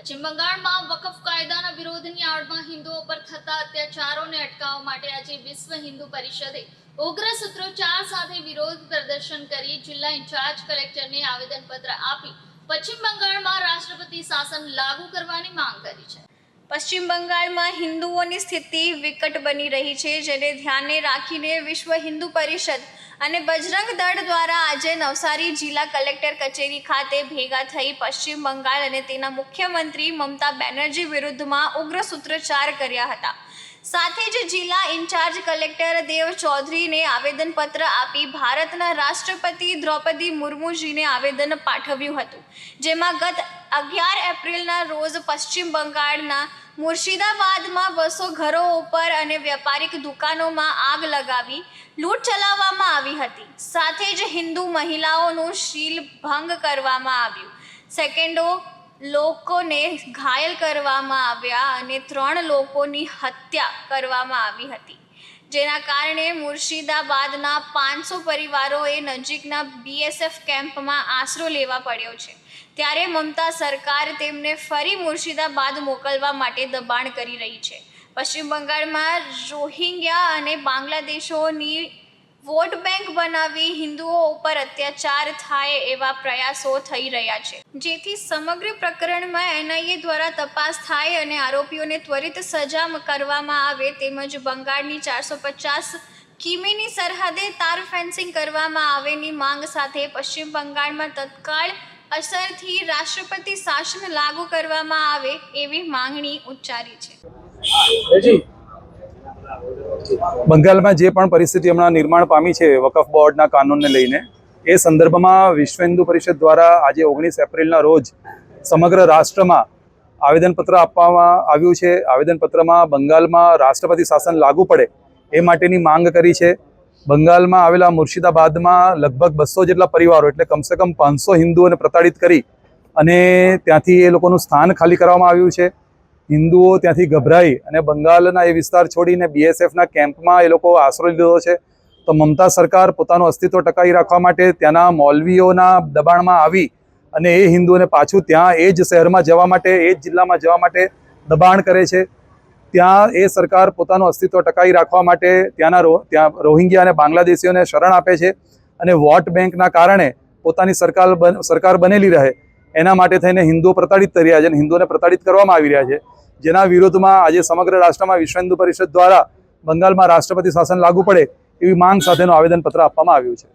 પશ્ચિમ બંગાળમાં વકફ કાયદાના વિરોધની આડમાં હિન્દુઓ પર થતા અત્યાચારોને અટકાવવા માટે આજે વિશ્વ હિન્દુ પરિષદે ઉગ્ર સૂત્રોચ્ચાર સાથે વિરોધ પ્રદર્શન કરી જિલ્લા ઇન્ચાર્જ કલેક્ટરને આવેદનપત્ર આપી પશ્ચિમ બંગાળમાં રાષ્ટ્રપતિ શાસન લાગુ કરવાની માંગ કરી. પશ્ચિમ બંગાળમાં હિન્દુઓની સ્થિતિ વિકટ બની રહી છે, જેને ધ્યાને રાખીને વિશ્વ હિન્દુ પરિષદ અને બજરંગ દળ દ્વારા આજે નવસારી જિલ્લા કલેક્ટર કચેરી ખાતે ભેગા થઈ પશ્ચિમ બંગાળ અને તેના મુખ્યમંત્રી મમતા બેનર્જી વિરુદ્ધમાં ઉગ્ર સૂત્રોચ્ચાર કર્યા હતા. સાથે જ જિલ્લા ઇન્ચાર્જ કલેક્ટર દેવ ચૌધરીને આવેદનપત્ર આપી ભારતના રાષ્ટ્રપતિ દ્રૌપદી મુર્મુજીને આવેદન પાઠવ્યું હતું, જેમાં ગત અગિયાર એપ્રિલના રોજ પશ્ચિમ બંગાળના મુર્શિદાબાદમાં બસો ઘરો ઉપર અને વ્યાપારિક દુકાનોમાં આગ લગાવી લૂંટ ચલાવવામાં આવી હતી. સાથે જ હિન્દુ મહિલાઓનું શીલ ભંગ કરવામાં આવ્યું. સેકન્ડો લોકોને ઘાયલ કરવામાં આવ્યા અને ત્રણ લોકોની હત્યા કરવામાં આવી હતી. જેના કારણે મુર્શિદાબાદના પાંચસો પરિવારોએ નજીકના બીએસએફ કેમ્પમાં આશરો લેવા પડ્યો છે. ત્યારે મમતા સરકાર તેમને ફરી મુર્શિદાબાદ મોકલવા માટે દબાણ કરી રહી છે. પશ્ચિમ બંગાળમાં રોહિંગ્યા અને બાંગ્લાદેશોની વોટ બેંક બનાવી હિન્દુઓ ઉપર અત્યાચાર થાય એવા પ્રયાસો થઈ રહ્યા છે. જેથી સમગ્ર પ્રકરણમાં એનઆઈએ દ્વારા તપાસ થાય અને આરોપીઓને ત્વરિત સજા કરવામાં આવે તેમજ બંગાળની ચારસો પચાસ કિમીની સરહદે તાર ફેન્સિંગ કરવામાં આવેની માંગ સાથે પશ્ચિમ બંગાળમાં તત્કાળ અસરથી રાષ્ટ્રપતિ શાસન લાગુ કરવામાં આવે એવી માંગણી ઉચ્ચારી છે. બંગાળમાં જે પણ પરિસ્થિતિ હમણાં નિર્માણ પામી છે વકફ બોર્ડના કાનૂનને લઈને, એ સંદર્ભમાં વિશ્વ હિન્દુ પરિષદ દ્વારા આજે ઓગણીસ એપ્રિલના રોજ સમગ્ર રાષ્ટ્રમાં આવેદનપત્ર આપવામાં આવ્યું છે. આવેદનપત્રમાં બંગાળમાં રાષ્ટ્રપતિ શાસન લાગુ પડે એ માટેની માંગ કરી છે. બંગાળમાં આવેલા મુર્શિદાબાદમાં લગભગ બસો જેટલા પરિવારો, એટલે કમસે કમ પાંચસો હિન્દુઓને પ્રતાડિત કરી અને ત્યાંથી એ લોકોનું સ્થાન ખાલી કરવામાં આવ્યું છે. હિન્દુઓ ત્યાંથી ગભરાઈ અને બંગાળના એ વિસ્તાર છોડીને બીએસએફના કેમ્પમાં એ લોકો આશરો લીધો છે. તો મમતા સરકાર પોતાનું અસ્તિત્વ ટકાવી રાખવા માટે ત્યાંના મૌલવીઓના દબાણમાં આવી અને એ હિન્દુઓને પાછું ત્યાં એ જ શહેરમાં જવા માટે, એ જ જિલ્લામાં જવા માટે દબાણ કરે છે. ત્યાં એ સરકાર પોતાનું અસ્તિત્વ ટકાવી રાખવા માટે ત્યાંના રો, ત્યાં રોહિંગ્યા અને બાંગ્લાદેશીઓને શરણ આપે છે અને વોટ બેંકના કારણે પોતાની સરકાર બન, સરકાર બનેલી રહે. એના માટે થઈને હિન્દુઓ પ્રતાડિત થઈ રહ્યા છે અને હિન્દુઓને પ્રતાડિત કરવામાં આવી રહ્યા છે. જેના વિરોધમાં આજે સમગ્ર રાષ્ટ્રમાં વિશ્વ હિન્દુ પરિષદ દ્વારા બંગાળમાં રાષ્ટ્રપતિ શાસન લાગુ પડે એવી માંગ સાથેનું આવેદનપત્ર આપવામાં આવ્યું છે.